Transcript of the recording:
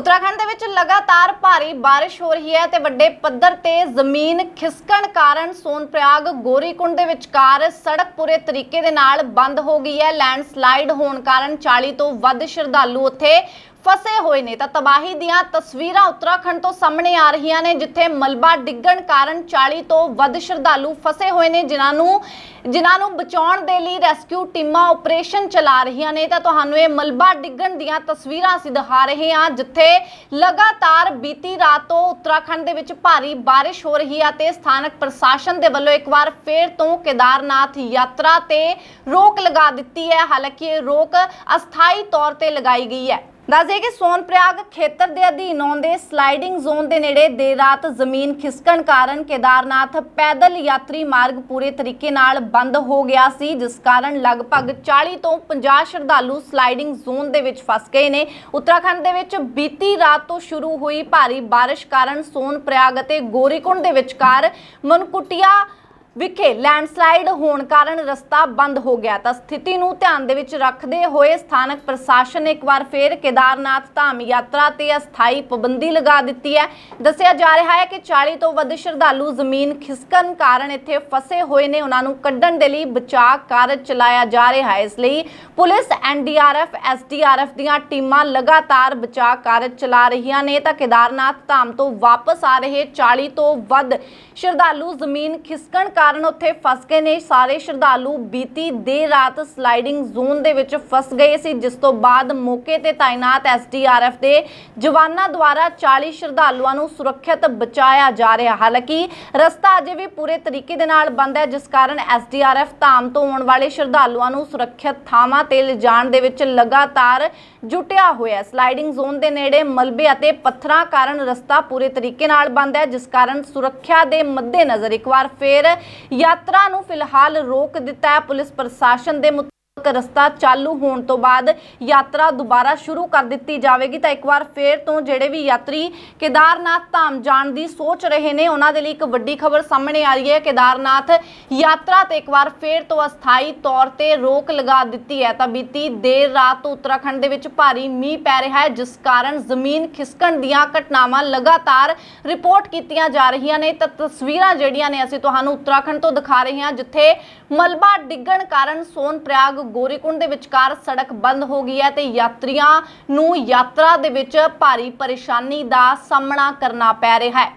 ਉੱਤਰਾਖੰਡ ਦੇ ਵਿੱਚ ਲਗਾਤਾਰ ਭਾਰੀ ਬਾਰਿਸ਼ ਹੋ ਰਹੀ ਹੈ ਤੇ ਵੱਡੇ ਪੱਧਰ ਤੇ ਜ਼ਮੀਨ ਖਿਸਕਣ ਕਾਰਨ ਸੋਨਪ੍ਰਯਾਗ ਗੋਰੀਕੁੰਡ ਦੇ ਵਿਚਕਾਰ ਸੜਕ ਪੂਰੇ ਤਰੀਕੇ ਦੇ ਨਾਲ ਬੰਦ ਹੋ ਗਈ ਹੈ। ਲੈਂਡਸਲਾਈਡ ਹੋਣ ਕਾਰਨ 40 ਤੋਂ ਵੱਧ ਸ਼ਰਧਾਲੂ ਉੱਥੇ ਫਸੇ ਹੋਏ ਨੇ ਤਾਂ ਤਬਾਹੀ ਦੀਆਂ ਤਸਵੀਰਾਂ ਉੱਤਰਾਖੰਡ ਤੋਂ ਸਾਹਮਣੇ ਆ ਰਹੀਆਂ ਨੇ, ਜਿੱਥੇ ਮਲਬਾ ਡਿੱਗਣ ਕਾਰਨ 40 ਤੋਂ ਵੱਧ ਸ਼ਰਧਾਲੂ ਫਸੇ ਹੋਏ ਨੇ, ਜਿਨ੍ਹਾਂ ਨੂੰ ਜਿਨ੍ਹਾਂ ਨੂੰ ਬਚਾਉਣ ਦੇ ਲਈ ਰੈਸਕਿਊ ਟੀਮਾਂ ਆਪਰੇਸ਼ਨ ਚਲਾ ਰਹੀਆਂ ਨੇ। ਤਾਂ ਤੁਹਾਨੂੰ ਇਹ ਮਲਬਾ ਡਿੱਗਣ ਦੀਆਂ ਤਸਵੀਰਾਂ ਅਸੀਂ ਦਿਖਾ ਰਹੇ ਹਾਂ, ਜਿੱਥੇ ਲਗਾਤਾਰ ਬੀਤੀ ਰਾਤ ਤੋਂ ਉੱਤਰਾਖੰਡ ਦੇ ਵਿੱਚ ਭਾਰੀ ਬਾਰਿਸ਼ ਹੋ ਰਹੀ ਹੈ ਤੇ ਸਥਾਨਕ ਪ੍ਰਸ਼ਾਸਨ ਦੇ ਵੱਲੋਂ ਇੱਕ ਵਾਰ ਫੇਰ ਤੋਂ ਕੇਦਾਰਨਾਥ ਯਾਤਰਾ ਤੇ ਰੋਕ ਲਗਾ ਦਿੱਤੀ ਹੈ। ਹਾਲਾਂਕਿ ਇਹ ਰੋਕ ਅਸਥਾਈ ਤੌਰ ਤੇ ਲਗਾਈ ਗਈ ਹੈ। ਦੱਸ ਦੱਸਦੇ ਕਿ ਸੋਨਪ੍ਰਯਾਗ ਖੇਤਰ ਦੇ ਅਧੀਨ ਆਉਂਦੇ ਸਲਾਈਡਿੰਗ ਜ਼ੋਨ ਦੇ ਨੇੜੇ ਦੇਰ ਰਾਤ ਜ਼ਮੀਨ ਖਿਸਕਣ ਕਾਰਨ ਕੇਦਾਰਨਾਥ ਪੈਦਲ ਯਾਤਰੀ ਮਾਰਗ ਪੂਰੇ ਤਰੀਕੇ ਨਾਲ ਬੰਦ ਹੋ ਗਿਆ ਸੀ, ਜਿਸ ਕਾਰਨ ਲਗਭਗ 40 ਤੋਂ 50 ਸ਼ਰਧਾਲੂ ਸਲਾਈਡਿੰਗ ਜ਼ੋਨ ਦੇ ਵਿੱਚ ਫਸ ਗਏ ਨੇ। ਉੱਤਰਾਖੰਡ ਦੇ ਵਿੱਚ ਬੀਤੀ ਰਾਤ ਤੋਂ ਸ਼ੁਰੂ ਹੋਈ ਭਾਰੀ ਬਾਰਿਸ਼ ਕਾਰਨ ਸੋਨਪ੍ਰਯਾਗ ਅਤੇ ਗੋਰੀਕੁੰਡ ਦੇ ਵਿਚਕਾਰ ਮਨਕੁਟਿਆ ਵਿਖੇ ਲੈਂਡਸਲਾਈਡ ਹੋਣ ਕਾਰਨ ਰਸਤਾ ਬੰਦ ਹੋ ਗਿਆ ਤਾਂ ਸਥਿਤੀ ਨੂੰ ਧਿਆਨ ਦੇ ਵਿੱਚ ਰੱਖਦੇ ਹੋਏ ਸਥਾਨਕ ਪ੍ਰਸ਼ਾਸਨ ਨੇ ਇੱਕ ਵਾਰ ਫੇਰ ਕੇਦਾਰਨਾਥ ਧਾਮ ਯਾਤਰਾ ਤੇ ਅਸਥਾਈ ਪਾਬੰਦੀ ਲਗਾ ਦਿੱਤੀ ਹੈ। ਦੱਸਿਆ ਜਾ ਰਿਹਾ ਹੈ ਕਿ 40 ਤੋਂ ਵੱਧ ਸ਼ਰਧਾਲੂ ਜ਼ਮੀਨ ਖਿਸਕਣ ਕਾਰਨ ਇੱਥੇ ਫਸੇ ਹੋਏ ਨੇ। ਉਹਨਾਂ ਨੂੰ ਕੱਢਣ ਦੇ ਲਈ ਬਚਾਅ ਕਾਰਜ ਚਲਾਇਆ ਜਾ ਰਿਹਾ ਹੈ। ਇਸ ਲਈ ਪੁਲਿਸ ਐਨਡੀਆਰਐਫ ਐਸਡੀਆਰਐਫ ਦੀਆਂ ਟੀਮਾਂ ਲਗਾਤਾਰ ਬਚਾਅ ਕਾਰਜ ਚਲਾ ਰਹੀਆਂ ਨੇ ਤਾਂ ਕੇਦਾਰਨਾਥ ਧਾਮ ਤੋਂ ਵਾਪਸ ਆ ਰਹੇ 40 ਤੋਂ ਵੱਧ ਸ਼ਰਧਾਲੂ ਜ਼ਮੀਨ ਖਿਸਕਣ ਕਾਰਨ ਉੱਥੇ ਫਸ ਗਏ ਨੇ। ਸਾਰੇ ਸ਼ਰਧਾਲੂ ਬੀਤੀ ਦੇਰ ਰਾਤ ਸਲਾਈਡਿੰਗ ਜ਼ੋਨ ਦੇ ਵਿੱਚ ਫਸ ਗਏ ਸੀ। ਜਿਸ ਤੋਂ ਬਾਅਦ ਮੌਕੇ ਤੇ ਤਾਇਨਾਤ ਐਸਡੀਆਰਐਫ ਦੇ ਜਵਾਨਾਂ ਦੁਆਰਾ 40 ਸ਼ਰਧਾਲੂਆਂ ਨੂੰ ਸੁਰੱਖਿਅਤ ਬਚਾਇਆ ਜਾ ਰਿਹਾ। ਹਾਲਾਂਕਿ ਰਸਤਾ ਅਜੇ ਵੀ ਪੂਰੇ ਤਰੀਕੇ ਦੇ ਨਾਲ ਬੰਦ ਹੈ, ਜਿਸ ਕਾਰਨ ਐਸਡੀਆਰਐਫ ਧਾਮ ਤੋਂ ਆਉਣ ਵਾਲੇ ਸ਼ਰਧਾਲੂਆਂ ਨੂੰ ਸੁਰੱਖਿਅਤ ਥਾਵਾਂ ਤੇ ਲਿਜਾਣ ਦੇ ਵਿੱਚ ਲਗਾਤਾਰ ਜੁਟਿਆ ਹੋਇਆ ਸਲਾਈਡਿੰਗ ਜ਼ੋਨ ਦੇ ਨੇੜੇ ਮਲਬੇ ਅਤੇ ਪੱਥਰਾਂ ਕਾਰਨ ਰਸਤਾ ਪੂਰੇ ਤਰੀਕੇ ਨਾਲ ਬੰਦ ਹੈ, ਜਿਸ ਕਾਰਨ ਸੁਰੱਖਿਆ ਦੇ ਮੱਦੇਨਜ਼ਰ ਇੱਕ ਵਾਰ ਫੇਰ ਯਾਤਰਾ ਨੂੰ ਫਿਲਹਾਲ ਰੋਕ ਦਿੱਤਾ ਹੈ ਪੁਲਿਸ ਪ੍ਰਸ਼ਾਸਨ ਦੇ ਰਸਤਾ ਚਾਲੂ ਹੋਣ ਤੋਂ ਬਾਅਦ ਯਾਤਰਾ ਦੁਬਾਰਾ ਸ਼ੁਰੂ ਕਰ ਦਿੱਤੀ ਜਾਵੇਗੀ। ਤਾਂ ਇੱਕ ਵਾਰ ਫੇਰ ਤੋਂ ਜਿਹੜੇ ਵੀ ਯਾਤਰੀ ਕੇਦਾਰਨਾਥ ਧਾਮ ਜਾਣ ਦੀ ਸੋਚ ਰਹੇ ਨੇ, ਉਹਨਾਂ ਦੇ ਲਈ ਇੱਕ ਵੱਡੀ ਖਬਰ ਸਾਹਮਣੇ ਆ ਰਹੀ ਹੈ। ਕੇਦਾਰਨਾਥ ਯਾਤਰਾ ਤੇ ਇੱਕ ਵਾਰ ਫੇਰ ਤੋਂ ਅਸਥਾਈ ਤੌਰ ਤੇ ਰੋਕ ਲਗਾ ਦਿੱਤੀ ਹੈ। ਤਾਂ ਬੀਤੀ ਦੇਰ ਰਾਤ ਤੋਂ ਉੱਤਰਾਖੰਡ ਦੇ ਵਿੱਚ ਭਾਰੀ ਮੀਂਹ ਪੈ ਰਿਹਾ ਹੈ, ਜਿਸ ਕਾਰਨ ਜ਼ਮੀਨ ਖਿਸਕਣ ਦੀਆਂ ਘਟਨਾਵਾਂ ਲਗਾਤਾਰ ਰਿਪੋਰਟ ਕੀਤੀਆਂ ਜਾ ਰਹੀਆਂ ਨੇ। ਤਾਂ ਤਸਵੀਰਾਂ ਜਿਹੜੀਆਂ ਨੇ ਅਸੀਂ ਤੁਹਾਨੂੰ ਉੱਤਰਾਖੰਡ ਤੋਂ ਦਿਖਾ ਰਹੇ ਹਾਂ, ਜਿੱਥੇ ਮਲਬਾ ਡਿੱਗਣ ਕਾਰਨ ਸੋਨਪ੍ਰਯਾਗ ਗੋਰੀਕੁੰਡ ਦੇ ਵਿਚਕਾਰ ਸੜਕ ਬੰਦ ਹੋ ਗਈ ਹੈ ਤੇ ਯਾਤਰੀਆਂ ਨੂੰ ਯਾਤਰਾ ਦੇ ਵਿੱਚ ਭਾਰੀ ਪਰੇਸ਼ਾਨੀ ਦਾ ਸਾਹਮਣਾ ਕਰਨਾ ਪੈ ਰਿਹਾ ਹੈ।